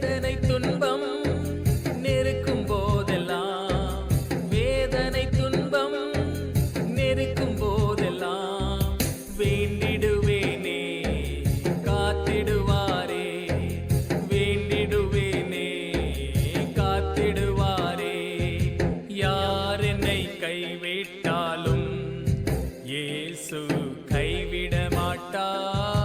வேதனை துன்பம் நெருக்கும் போதெல்லாம். வேதனை துன்பம் நெருக்கும் போதெல்லாம். வேண்டிடுவேனே காத்திடுவாரே. வேண்டிடுவேனே காத்திடுவாரே. யார் என்னை கைவிட்டாலும் இயேசு கைவிட மாட்டார்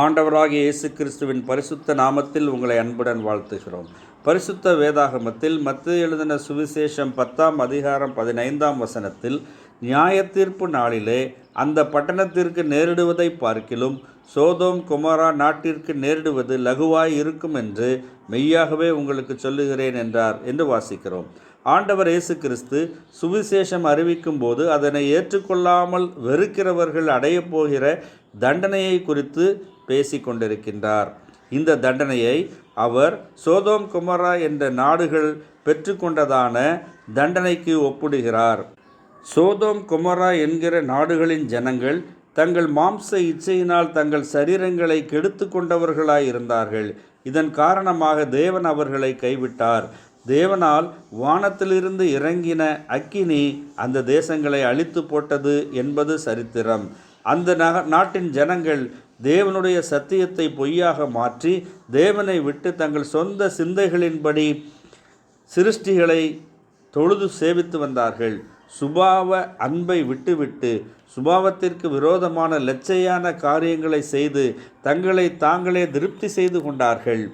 ஆண்டவராகிய இயேசு கிறிஸ்துவின் பரிசுத்த நாமத்தில் உங்களை அன்புடன் வாழ்த்துகிறோம். பரிசுத்த வேதாகமத்தில் மத்திய எழுதின சுவிசேஷம் பத்தாம் அதிகாரம் பதினைந்தாம் வசனத்தில் நியாயத்தீர்ப்பு நாளிலே அந்த பட்டணத்திற்கு நேரிடுவதை பார்க்கிலும் சோதோம் குமாரா நாட்டிற்கு நேரிடுவது லகுவாய் இருக்கும் என்று மெய்யாகவே உங்களுக்கு சொல்லுகிறேன் என்றார் என்று வாசிக்கிறோம். ஆண்டவர் இயேசு கிறிஸ்து சுவிசேஷம் அறிவிக்கும் போது அதனை ஏற்றுக்கொள்ளாமல் வெறுக்கிறவர்கள் அடையப் போகிற தண்டனையை குறித்து பேசி கொண்டிருக்கின்றார் இந்த தண்டனையை அவர் சோதோம் குமரா என்ற நாடுகள் பெற்றுக்கொண்டதான தண்டனைக்கு ஒப்பிடுகிறார். சோதோம் குமரா என்கிற நாடுகளின் ஜனங்கள் தங்கள் மாம்ச இச்சையினால் தங்கள் சரீரங்களை கெடுத்து கொண்டவர்களாய் இருந்தார்கள். இதன் காரணமாக தேவன் அவர்களை கைவிட்டார். தேவனால் வானத்திலிருந்து இறங்கின அக்கினி அந்த தேசங்களை அழித்து போட்டது என்பது சரித்திரம். அந்த நக நாட்டின் ஜனங்கள் தேவனுடைய சத்தியத்தை பொய்யாக மாற்றி தேவனை விட்டு தங்கள் சொந்த சிந்தைகளின்படி சிருஷ்டிகளை தொழுது சேவித்து வந்தார்கள். சுபாவ அன்பை விட்டுவிட்டு சுபாவத்திற்கு விரோதமான லச்சையான காரியங்களை செய்து தங்களை தாங்களே திருப்தி செய்து கொண்டார்கள்.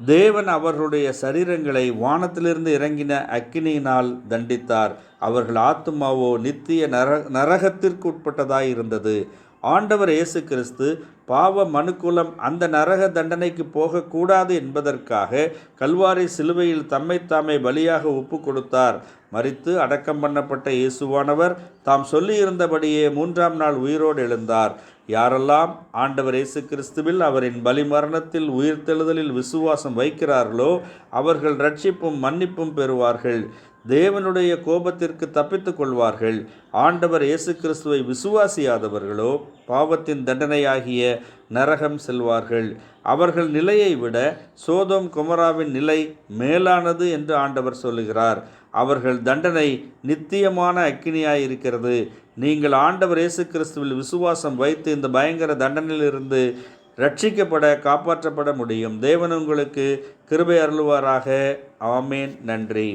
தேவன் அவர்களுடைய சரீரங்களை வானத்திலிருந்து இறங்கின அக்கினியினால் தண்டித்தார். அவர்கள் ஆத்துமாவோ நித்திய நர நரகத்திற்குட்பட்டதாய் இருந்தது. ஆண்டவர் இயேசு கிறிஸ்து பாவ மனுக்குலம் அந்த நரக தண்டனைக்கு போகக்கூடாது என்பதற்காக கல்வாரி சிலுவையில் தம்மைத்தாமே பலியாக ஒப்பு கொடுத்தார் மறித்து அடக்கம் பண்ணப்பட்ட இயேசுவானவர் தாம் சொல்லியிருந்தபடியே மூன்றாம் நாள் உயிரோடு எழுந்தார். யாரெல்லாம் ஆண்டவர் இயேசு கிறிஸ்துவில் அவரின் பலிமரணத்தில் உயிர்த்தெழுதலில் விசுவாசம் வைக்கிறார்களோ அவர்கள் ரட்சிப்பும் மன்னிப்பும் பெறுவார்கள். தேவனுடைய கோபத்திற்கு தப்பித்துக் கொள்வார்கள். ஆண்டவர் இயேசு கிறிஸ்துவை விசுவாசியாதவர்களோ பாவத்தின் தண்டனையாகிய நரகம் செல்வார்கள். அவர்கள் நிலையை விட சோதோம் குமராவின் நிலை மேலானது என்று ஆண்டவர் சொல்லுகிறார். அவர்கள் தண்டனை நித்தியமான அக்கினியாயிருக்கிறது. நீங்கள் ஆண்டவர் இயேசு கிறிஸ்துவில் விசுவாசம் வைத்து இந்த பயங்கர தண்டனையிலிருந்து ரட்சிக்கப்பட காப்பாற்றப்பட முடியும். தேவன் உங்களுக்கு கிருபை அருள்வாராக. ஆமேன். நன்றி.